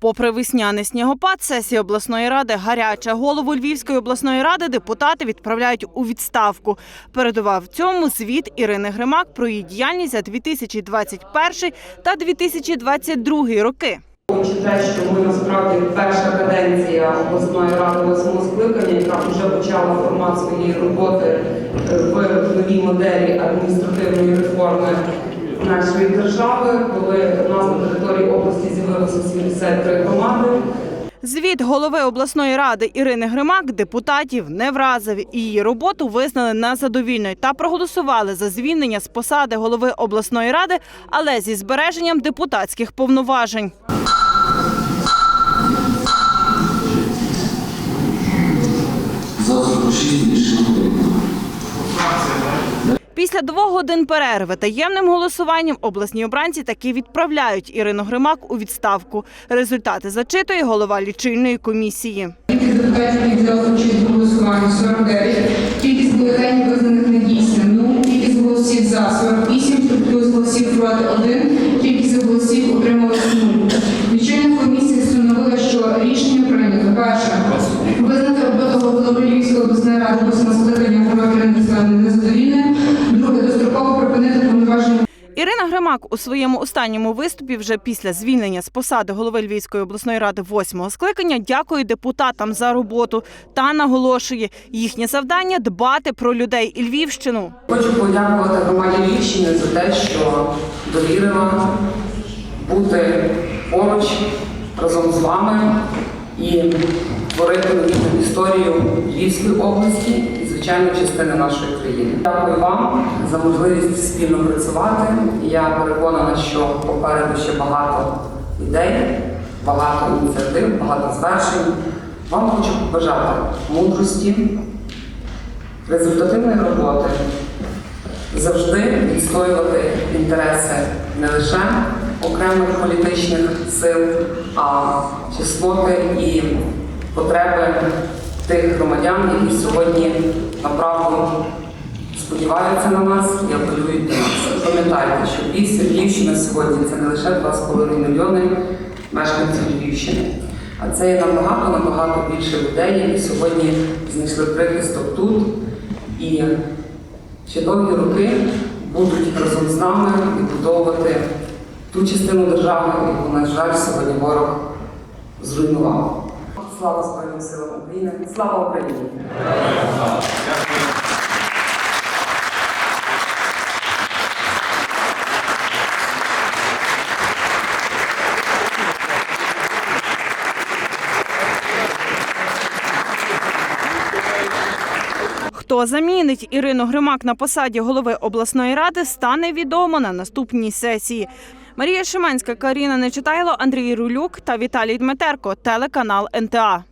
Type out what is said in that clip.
Попри весняний снігопад, сесія обласної ради гаряча. Голову Львівської обласної ради депутати відправляють у відставку. Передував цьому звіт Ірини Гримак про її діяльність за 2021 та 2022 роки. Те, що ми насправді перша каденція обласної ради восьмого скликання, яка вже почала формат своєї роботи е, в новій моделі адміністративної реформи нашої держави, коли у нас на території області з'явилося 73 громади. Звіт голови обласної ради Ірини Гримак депутатів не вразив. Її роботу визнали незадовільною та проголосували за звільнення з посади голови обласної ради, але зі збереженням депутатських повноважень. Після двох годин перерви таємним голосуванням обласні обранці таки відправляють Ірину Гримак у відставку. Результати зачитує голова лічильної комісії. Кількість депутатів, які взяли участь у голосуванні 49, кількість бюлетенів визнаних недійсним 0, кількість голосів за 48, плюс голосів проти 1, кількість голосів утрималось 0. Лічильна комісія встановила, що рішення прийнято. Перше. Визнати роботу голови Львівської обласної ради восьмого скликання Громади Кирилівської незадовільною. Друге. Достроково припинити повноваження Ірина Гримак у своєму останньому виступі вже після звільнення з посади голови Львівської обласної ради восьмого скликання дякує депутатам за роботу та наголошує їхнє завдання дбати про людей і Львівщину. Хочу подякувати громаді Львівщини за те, що довірила бути поруч разом з вами і творити історію Львівської області звичайно, частини нашої країни. Дякую вам за можливість спільно працювати. Я переконана, що попереду ще багато ідей, багато ініціатив, багато звершень. Вам хочу побажати мудрості, результативної роботи, завжди відстоювати інтереси не лише окремих політичних сил, а чесноти і потреби тих громадян, які сьогодні направду сподіваються на нас і апелюють до нас. Пам'ятайте, що Львів- Львівщина сьогодні це не лише 2,5 мільйони мешканців Львівщини. А це є набагато набагато більше людей, які сьогодні знайшли прихисток тут і ще довгі роки будуть разом з нами відбудовувати ту частину держави, яку, на жаль, сьогодні ворог зруйнував. Слава Збройним силам України! Слава Україні! Хто замінить Ірину Гримак на посаді голови обласної ради, стане відомо на наступній сесії. Марія Шиманська, Каріна Нечитайло, Андрій Рулюк та Віталій Дмитерко. Телеканал НТА.